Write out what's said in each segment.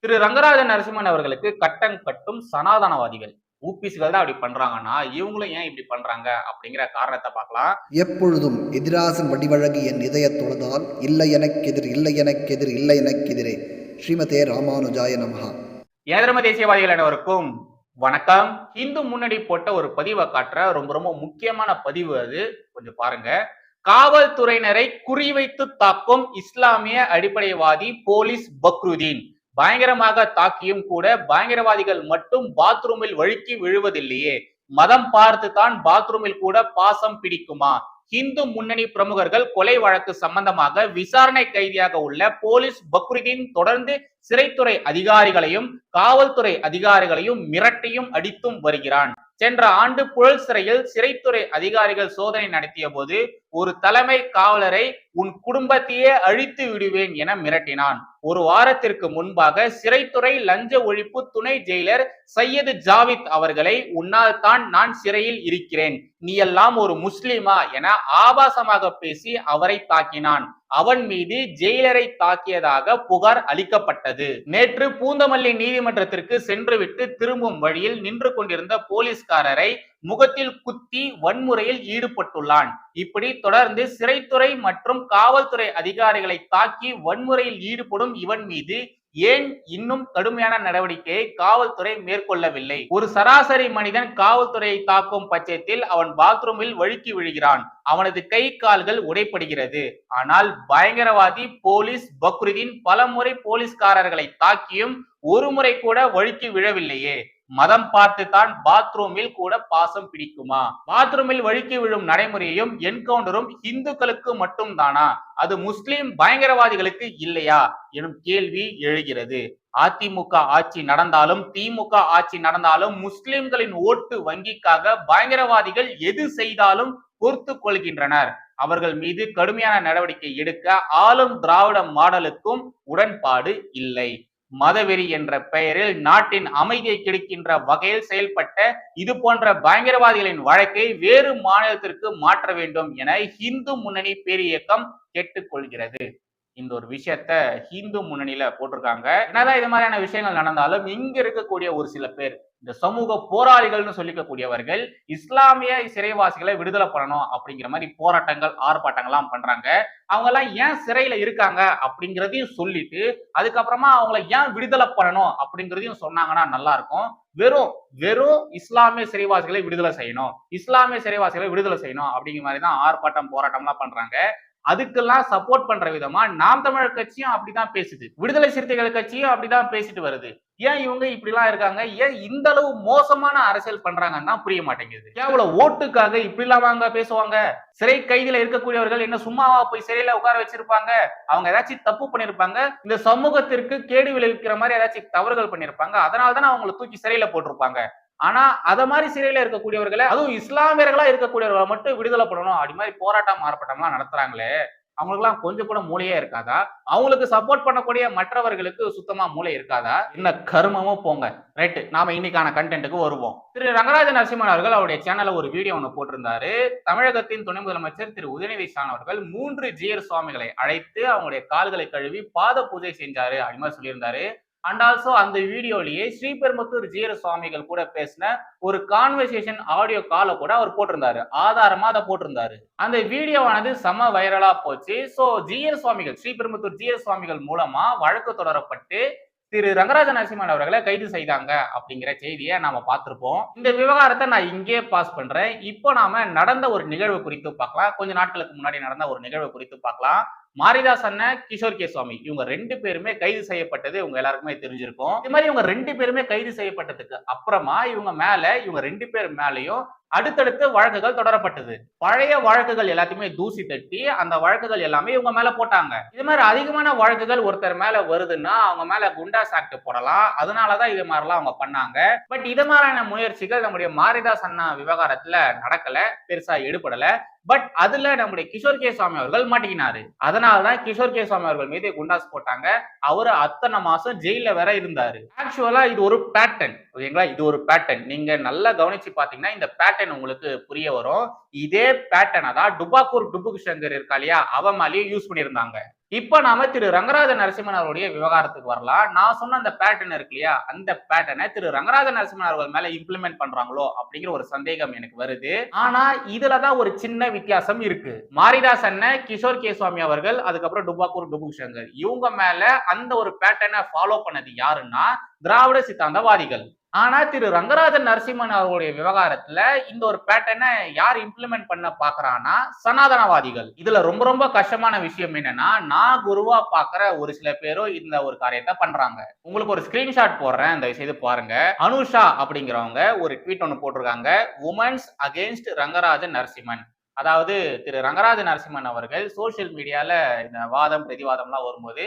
திரு ரங்கராஜ நரசிம்மன் அவர்களுக்கு கட்டம் கட்டும் சனாதனவாதிகள். ஊபிஸ்கள் தான் அப்படி பண்றாங்கன்னா இவங்களும் ஏன் இப்படி பண்றாங்க அப்படிங்கிற காரணத்தை பார்க்கலாம். எப்பொழுதும் எதிராசன் வடிவழகு என் இதயத் தொழுதால் இல்லை எனக்கெதிர் இல்லை எனக்கெதிர் இல்லை எனக்கெதிரே. ஸ்ரீமதே ராமானுஜாய நமஹா. ஏதரம தேசியவாதிகள் அனைவருக்கும் வணக்கம். இந்து முன்னணி போட்ட ஒரு பதிவை காட்டுற ரொம்ப ரொம்ப முக்கியமான பதிவு அது. கொஞ்சம் பாருங்க. காவல்துறையினரை குறிவைத்து தாக்கும் இஸ்லாமிய அடிப்படைவாதி போலீஸ் பக்ருதீன். பயங்கரமாக தாக்கியும் கூட பயங்கரவாதிகள் மட்டும் பாத்ரூமில் வழுக்கி விழுவதில்லையே. மதம் பார்த்து தான் பாத்ரூமில் கூட பாசம் பிடிக்குமா? இந்து முன்னணி பிரமுகர்கள் கொலை வழக்கு சம்பந்தமாக விசாரணை கைதியாக உள்ள போலீஸ் பக்ருதீன் தொடர்ந்து சிறைத்துறை அதிகாரிகளையும் காவல்துறை அதிகாரிகளையும் மிரட்டியும் அடித்தும் வருகிறான். சென்ற ஆண்டு புழல் சிறையில் சிறைத்துறை அதிகாரிகள் சோதனை நடத்திய போது ஒரு தலைமை காவலரை உன் குடும்பத்தையே அழித்து விடுவேன் என மிரட்டினான். ஒரு வாரத்திற்கு முன்பாக சிறைத்துறை லஞ்ச ஒழிப்பு துணை ஜெயிலர் சையது ஜாவித் அவர்களை உன்னால் தான் நான் சிறையில் இருக்கிறேன். நீ எல்லாம் ஒரு முஸ்லிமா என ஆபாசமாக பேசி அவரை தாக்கினான். அவன் மீது ஜெயிலரை தாக்கியதாக புகார் அளிக்கப்பட்டது. நேற்று பூந்தமல்லி நீதிமன்றத்திற்கு சென்றுவிட்டு திரும்பும் வழியில் நின்று கொண்டிருந்த போலீஸ்காரரை முகத்தில் குத்தி வன்முறையில் ஈடுபட்டுள்ளான். இப்படி தொடர்ந்து சிறைத்துறை மற்றும் காவல்துறை அதிகாரிகளை தாக்கி வன்முறையில் ஈடுபடும் இவன் மீது ஏன் இன்னும் கடுமையான நடவடிக்கையை காவல்துறை மேற்கொள்ளவில்லை? ஒரு சராசரி மனிதன் காவல்துறையை தாக்கும் பட்சத்தில் அவன் பாத்ரூமில் வழுக்கி விழுகிறான். அவனது கை கால்கள் உடைப்படுகிறது ஆனால் பயங்கரவாதி போலீஸ் பக்ருதீன் பல முறை போலீஸ்காரர்களை தாக்கியும் ஒரு முறை கூட வழுக்கி விழவில்லையே. மதம் பார்த்து தான் பாத்ரூமில் கூட பாசம் பிடிக்குமா? பாத்ரூமில் வழுக்கி விழும் நடைமுறையும் என்கவுண்டரும் இந்துக்களுக்கு மட்டும் தானா அது முஸ்லிம் பயங்கரவாதிகளுக்கு இல்லையா? எனும் கேள்வி எழுகிறது. அதிமுக ஆட்சி நடந்தாலும் திமுக ஆட்சி நடந்தாலும் முஸ்லிம்களின் ஓட்டு வங்கிக்காக பயங்கரவாதிகள் எது செய்தாலும் பொறுத்து கொள்கின்றனர். அவர்கள் மீது கடுமையான நடவடிக்கை எடுக்க ஆளும் திராவிட மாடலுக்கும் உடன்பாடு இல்லை. மதவெறி என்ற பெயரில் நாட்டின் அமைதியை கெடுக்கின்ற வகையில் செயல்பட்ட இது போன்ற பயங்கரவாதிகளின் வழக்கை வேறு மாநிலத்திற்கு மாற்ற வேண்டும் என இந்து முன்னணி பேரியக்கம் கேட்டுக்கொள்கிறது. இந்த ஒரு விஷயத்த ஹிந்து முன்னணியில போட்டிருக்காங்க. என்னதான் இது மாதிரியான விஷயங்கள் நடந்தாலும் இங்க இருக்கக்கூடிய ஒரு சில பேர் இந்த சமூக போராளிகள்னு சொல்லிக்கக்கூடியவர்கள் இஸ்லாமிய சிறைவாசிகளை விடுதலை பண்ணணும் அப்படிங்கிற மாதிரி போராட்டங்கள் ஆர்ப்பாட்டங்கள்லாம் பண்றாங்க. அவங்க எல்லாம் ஏன் சிறையில இருக்காங்க அப்படிங்கிறதையும் சொல்லிட்டு அதுக்கப்புறமா அவங்கள ஏன் விடுதலை பண்ணணும் அப்படிங்கிறதையும் சொன்னாங்கன்னா நல்லா இருக்கும் வெறும் வெறும் இஸ்லாமிய சிறைவாசிகளை விடுதலை செய்யணும் இஸ்லாமிய சிறைவாசிகளை விடுதலை செய்யணும் அப்படிங்கிற மாதிரி தான் ஆர்ப்பாட்டம் போராட்டம்லாம் பண்றாங்க. அதுக்கெல்லாம் சப்போர்ட் பண்ற விதமா நாம் தமிழர் கட்சியும் அப்படிதான் பேசுது. விடுதலை சிறுத்தைகள் கட்சியும் அப்படிதான் பேசிட்டு வருது. ஏன் இவங்க இப்படிலாம் இருக்காங்க? ஏன் இந்த அளவு மோசமான அரசியல் பண்றாங்கன்னு தான் புரிய மாட்டேங்குது. கேவலம் ஓட்டுக்காக இப்படிலாம் வாங்க பேசுவாங்க? சிறை கைதியில இருக்கக்கூடியவர்கள் என்ன சும்மாவா போய் சிறையில உட்கார வச்சிருப்பாங்க? அவங்க ஏதாச்சும் தப்பு பண்ணிருப்பாங்க? இந்த சமூகத்திற்கு கேடு விளைவிக்கிற மாதிரி ஏதாச்சும் தவறுகள் பண்ணிருப்பாங்க? அதனால தானே அவங்களை தூக்கி சிறையில போட்டிருப்பாங்க? ஆனா அத மாதிரி சிறையில இருக்கக்கூடியவர்களை அதுவும் இஸ்லாமியர்களா இருக்கக்கூடியவர்களை மட்டும் விடுதலை பண்ணணும். அப்படி மாதிரி போராட்டம் ஆர்ப்பாட்டம்லாம் நடத்துறாங்களே அவங்களுக்குலாம் கொஞ்சம் கூட மூளையே இருக்காதா? அவங்களுக்கு சப்போர்ட் பண்ணக்கூடிய மற்றவர்களுக்கு சுத்தமா மூளை இருக்காதா? என்ன கருமமும் போங்க. ரைட்டு நாம இன்னைக்கான கண்டென்ட்டுக்கு வருவோம். திரு ரங்கராஜ நரசிம்மன் அவர்கள் அவருடைய சேனல்ல ஒரு வீடியோ ஒன்று போட்டிருந்தாரு. தமிழகத்தின் துணை முதலமைச்சர் திரு உதயநிதி ஸ்டாலின் அவர்கள் மூன்று ஜியர் சுவாமிகளை அழைத்து அவங்களுடைய கால்களை கழுவி பாத பூஜை செஞ்சாரு. அப்படி மாதிரி சொல்லியிருந்தாரு. அண்ட் ஆல்சோ அந்த வீடியோலயே ஸ்ரீபெரும்புத்தூர் ஜீர சுவாமிகள் கூட பேசின ஒரு கான்வர்சேஷன் ஆடியோ காலை கூட அவர் போட்டிருந்தாரு. ஆதாரமா அதை போட்டிருந்தாரு. அந்த வீடியோவானது செம வைரலா போச்சு. சோ ஜீர சுவாமிகள் ஸ்ரீபெரும்புத்தூர் ஜீர சுவாமிகள் மூலமா வழக்கு தொடரப்பட்டு திரு ரங்கராஜ நரசிம்மன் அவர்களை கைது செய்தாங்க அப்படிங்கிற செய்தியை நாம பார்த்திருப்போம். இந்த விவகாரத்தை நான் இங்கே பாஸ் பண்றேன். இப்போ நாம நடந்த ஒரு நிகழ்வு குறித்து பார்க்கலாம். கொஞ்ச நாட்களுக்கு முன்னாடி நடந்த ஒரு நிகழ்வு குறித்து பார்க்கலாம். மாரிதாஸ் அண்ணன் கிஷோர் கே சுவாமி. இவங்க ரெண்டு பேருமே கைது செய்யப்பட்டது இவங்க எல்லாருக்குமே தெரிஞ்சிருக்கும். இது மாதிரி இவங்க ரெண்டு பேருமே கைது செய்யப்பட்டதுக்கு அப்புறமா இவங்க மேல இவங்க ரெண்டு பேர் மேலையும் அடுத்தடுத்து வழக்குகள் தொடரப்பட்டது. பழைய வழக்குகள் எல்லாத்தையுமே தூசி தட்டி அந்த வழக்குகள் எல்லாமே இவங்க மேல போட்டாங்க. இது மாதிரி அதிகமான வழக்குகள் ஒருத்தர் மேல வருதுன்னா அவங்க மேல குண்டா ஆக்ட் போடலாம். அதனாலதான் இது மாதிரிலாம் அவங்க பண்ணாங்க. பட் இது மாதிரியான முயற்சிகள் நம்முடைய மாரிதாஸ் அண்ணா விவகாரத்துல நடக்கல. பெருசா எடுபடல பட் அதுல நம்முடைய கிஷோர் கே சுவாமி அவர்கள் மாட்டிக்கினாரு. அதனாலதான் கிஷோர் கே சுவாமி அவர்கள் மீது குண்டாஸ் போட்டாங்க. அவரு அத்தனை மாசம் ஜெயில வேற இருந்தாரு. ஆக்சுவலா இது ஒரு பேட்டர்ன் ஓகேங்களா? இது ஒரு பேட்டர்ன் நீங்க நல்லா கவனிச்சு பாத்தீங்கன்னா இந்த பேட்டர்ன் உங்களுக்கு புரிய வரும். இதே பேட்டர்னை தான் டுபாக்கூர் டுபுக் சங்கர் இருக்கா இல்லையா? அவ மேலேயும் யூஸ் பண்ணியிருந்தாங்க. இப்போ நாம திரு ரங்கராஜ நரசிம்மன் அவருடைய விவகாரத்துக்கு வரலாம். நான் சொன்ன அந்த பேட்டர்ன் இருக்கு இல்லையா? அந்த பேட்டர்னை திரு ரங்கராஜ நரசிம்மன் அவர்கள் மேல இம்ப்ளிமெண்ட் பண்றாங்களோ அப்படிங்கிற ஒரு சந்தேகம் எனக்கு வருது. ஆனா இதுலதான் ஒரு சின்ன வித்தியாசம் இருக்கு. மாரிதாஸ் அண்ணன் கிஷோர் கே சுவாமி அவர்கள் அதுக்கப்புறம் டுபாக்கூர் டுபு சங்கர் இவங்க மேல அந்த ஒரு பேட்டர்னை ஃபாலோ பண்ணது யாருன்னா திராவிட சித்தாந்தவாதிகள். ஆனா திரு ரங்கராஜன் நரசிம்மன் அவர்களுடைய விவகாரத்துல இந்த ஒரு பேட்டர்னை யார் இம்ப்ளிமெண்ட் பண்ண பாக்குறான்னா சனாதனவாதிகள். இதுல ரொம்ப ரொம்ப கஷ்டமான விஷயம் என்னன்னா நான் குருவா பாக்குற ஒரு சில பேரும் இந்த ஒரு காரியத்தை பண்றாங்க. உங்களுக்கு ஒரு ஸ்கிரீன்ஷாட் போடுறேன் இந்த செய்து பாருங்க. அனுஷா அப்படிங்கிறவங்க ஒரு ட்வீட் ஒன்று போட்டிருக்காங்க. Women's against Rangarajan Narasimhan. அதாவது திரு ரங்கராஜ நரசிம்மன் அவர்கள் சோசியல் மீடியால இந்த வாதம் பிரதிவாதம்லாம் வரும்போது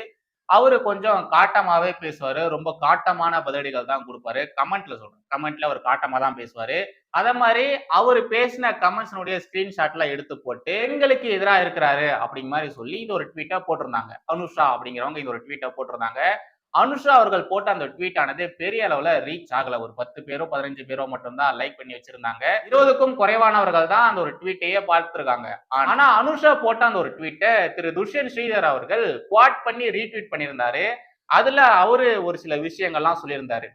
அவரு கொஞ்சம் காட்டமாவே பேசுவாரு. ரொம்ப காட்டமான பதிலடிகள் தான் கொடுப்பாரு. கமெண்ட்ல சொல்றேன். கமெண்ட்ல அவர் காட்டமா தான் பேசுவாரு. அதே மாதிரி அவர் பேசின கமெண்ட்ஸ்னுடைய ஸ்கிரீன்ஷாட்ல எடுத்து போட்டு எங்களுக்கு எதிராக இருக்கிறாரு அப்படிங்கிற மாதிரி சொல்லி இது ஒரு ட்வீட்டா போட்டிருந்தாங்க. அனுஷா அப்படிங்கிறவங்க இந்த ஒரு ட்வீட்டை போட்டிருந்தாங்க. அனுஷா அவர்கள் போட்ட அந்த ட்வீட் ஆனது பெரிய அளவுல ரீச் ஆகல. ஒரு பத்து பேரோ பதினஞ்சு பேரோ மட்டும்தான் லைக் பண்ணி வச்சிருந்தாங்க. இருபதுக்கும் குறைவானவர்கள் தான் அந்த ஒரு ட்வீட்டையே பார்த்திருக்காங்க. ஆனா அனுஷா போட்ட அந்த ஒரு ட்வீட்டை திரு துஷ்யன் ஸ்ரீதர் அவர்கள் குவாட் பண்ணி ரீட்வீட் பண்ணியிருந்தாரு. அதுல அவரு ஒரு சில விஷயங்கள்லாம் சொல்லியிருந்தாரு.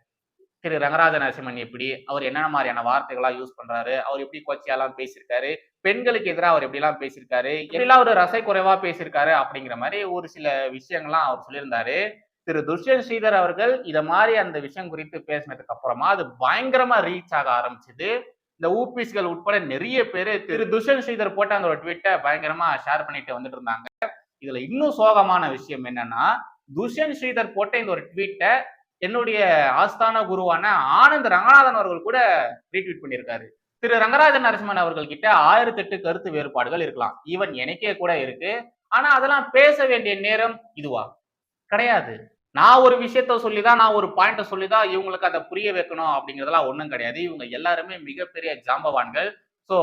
திரு ரங்கராஜ நரசிம்மன் எப்படி அவர் என்னென்ன மாதிரியான வார்த்தைகளா யூஸ் பண்றாரு அவர் எப்படி கொச்சையெல்லாம் பேசியிருக்காரு பெண்களுக்கு எதிராக அவர் எப்படிலாம் பேசியிருக்காரு எப்படிலாம் ஒரு ரசை குறைவா பேசியிருக்காரு அப்படிங்கிற மாதிரி ஒரு சில விஷயங்கள்லாம் அவர் சொல்லியிருந்தாரு. திரு துஷ்யந்த் ஸ்ரீதர் அவர்கள் இத மாதிரி அந்த விஷயம் குறித்து பேசினதுக்கு அப்புறமா அது பயங்கரமா ரீச் ஆக ஆரம்பிச்சது. இந்த ஊபிஸ்கள் உட்பட நிறைய பேர் திரு துஷ்யந்த் ஸ்ரீதர் போட்ட அந்த ஒரு ட்விட்டை பயங்கரமா ஷேர் பண்ணிட்டு வந்துட்டு இருந்தாங்க. இதுல இன்னும் சோகமான விஷயம் என்னன்னா துஷ்யந்த் ஸ்ரீதர் போட்ட இந்த ஒரு ட்வீட்டை என்னுடைய ஆஸ்தான குருவான ஆனந்த் ரங்கநாதன் அவர்கள் கூட ரீட்வீட் பண்ணியிருக்காரு திரு ரங்கராஜன் நரசிம்மன் அவர்கள் கிட்ட ஆயிரத்தி எட்டு கருத்து வேறுபாடுகள் இருக்கலாம். ஈவன் எனக்கே கூட இருக்கு. ஆனா அதெல்லாம் பேச வேண்டிய நேரம் இதுவா? கிடையாது. நான் ஒரு விஷயத்த சொல்லிதான் நான் ஒரு பாயிண்ட சொல்லிதான் இவங்களுக்கு அதை புரிய வைக்கணும் அப்படிங்கிறதெல்லாம் ஒன்றும் கிடையாது. இவங்க எல்லாருமே மிகப்பெரிய ஜாம்பவான்கள். ஸோ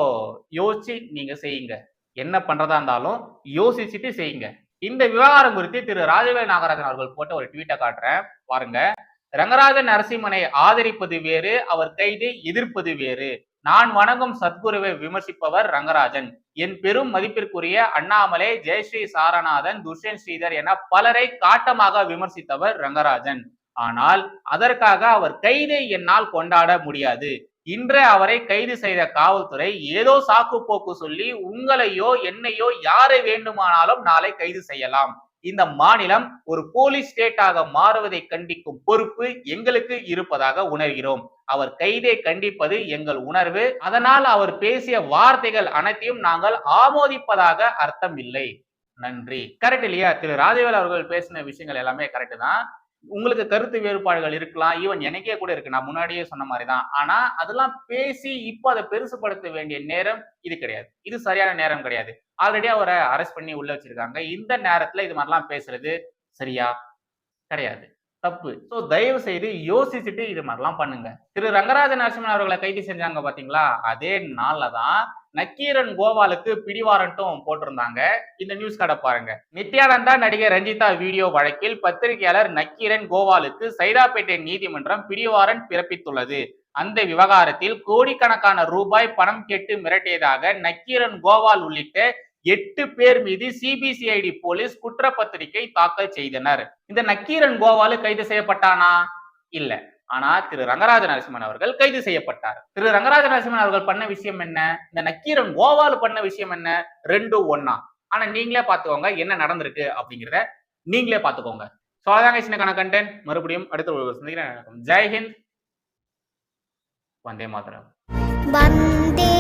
யோசிச்சு நீங்க செய்யுங்க. என்ன பண்றதா இருந்தாலும் யோசிச்சுட்டு செய்யுங்க. இந்த விவகாரம் குறித்து திரு ராஜவேல் நாகராஜன் அவர்கள் போட்ட ஒரு ட்வீட்டை காட்டுறேன். பாருங்க. ரங்கராஜன் நரசிம்மனை ஆதரிப்பது வேறு அவர் கைது எதிர்ப்பது வேறு. நான் வணங்கும் சத்குருவை விமர்சிப்பவர் ரங்கராஜன். என் பெரும் மதிப்பிற்குரிய அண்ணாமலை ஜெயஸ்ரீ சாரநாதன் துஷ்யன் ஸ்ரீதர் என பலரை காட்டமாக விமர்சித்தவர் ரங்கராஜன். ஆனால் அதற்காக அவர் கைதை என்னால் கொண்டாட முடியாது. இன்று அவரை கைது செய்த காவல்துறை ஏதோ சாக்கு போக்கு சொல்லி உங்களையோ என்னையோ யாரை வேண்டுமானாலும் நாளை கைது செய்யலாம். இந்த மாநிலம் ஒரு போலீஸ் ஸ்டேட்டாக மாறுவதை கண்டிக்கும் பொறுப்பு எங்களுக்கு இருப்பதாக உணர்கிறோம். அவர் கைதை கண்டிப்பது எங்கள் உணர்வு. அதனால் அவர் பேசிய வார்த்தைகள் அனைத்தையும் நாங்கள் ஆமோதிப்பதாக அர்த்தம் இல்லை. நன்றி. கரெக்ட் இல்லையா? திரு. ராஜவேல் அவர்கள் பேசின விஷயங்கள் எல்லாமே கரெக்ட் தான். உங்களுக்கு கருத்து வேறுபாடுகள் இருக்கலாம். ஈவன் எனக்கே கூட இருக்கு. நான் முன்னாடியே சொன்ன மாதிரி தான் ஆனா அதெல்லாம் பேசி இப்போ அதை பெருசுபடுத்த வேண்டிய நேரம் இது கிடையாது. இது சரியான நேரம் கிடையாது. ஆல்ரெடி அவரை அரெஸ்ட் பண்ணி உள்ள வச்சிருக்காங்க. இந்த நேரத்துல இது மாதிரிலாம் பேசுறது சரியா கிடையாது. தப்பு. ஸோ தயவு செய்து யோசிச்சுட்டு இது மாதிரிலாம் பண்ணுங்க. திரு ரங்கராஜ நரசிம்மன் அவர்களை கைது செஞ்சாங்க பாத்தீங்களா? அதே நாள்ல தான் நக்கீரன் கோபாலுக்கு பிடிவாரண்ட்டும் போட்டிருந்தாங்க. இந்த நியூஸ் கடை பாருங்க. நித்யானந்தா நடிகர் ரஞ்சிதா வீடியோ வழக்கில் பத்திரிகையாளர் நக்கீரன் கோபாலுக்கு சைதாப்பேட்டை நீதிமன்றம் பிடிவாரண்ட் பிறப்பித்துள்ளது. அந்த விவகாரத்தில் கோடிக்கணக்கான ரூபாய் பணம் கேட்டு மிரட்டியதாக நக்கீரன் கோபால் உள்ளிட்ட எட்டு பேர் மீது சிபிசிஐடி போலீஸ் குற்றப்பத்திரிகை தாக்கல் செய்தனர். இந்த நக்கீரன் கோபாலு கைது செய்யப்பட்டானா? இல்ல. ஆனா திரு ரங்கராஜ நரசிம்மன் அவர்கள் கைது செய்யப்பட்டார். திரு ரங்கராஜ நரசிம்மன் அவர்கள் பண்ண விஷயம் என்ன? இந்த நக்கீரன் கோவால் பண்ண விஷயம் என்ன? ரெண்டு ஒன்னா ஆனா நீங்களே பாத்துக்கோங்க என்ன நடந்திருக்கு அப்படிங்கிறத நீங்களே பாத்துக்கோங்க ஸோ அதான் சின்னக்கான கண்டென்ட் மறுபடியும் அடுத்த ஒரு சந்திக்கிறேன். ஜெய்ஹிந்த் வந்தே மாதரம். வந்தே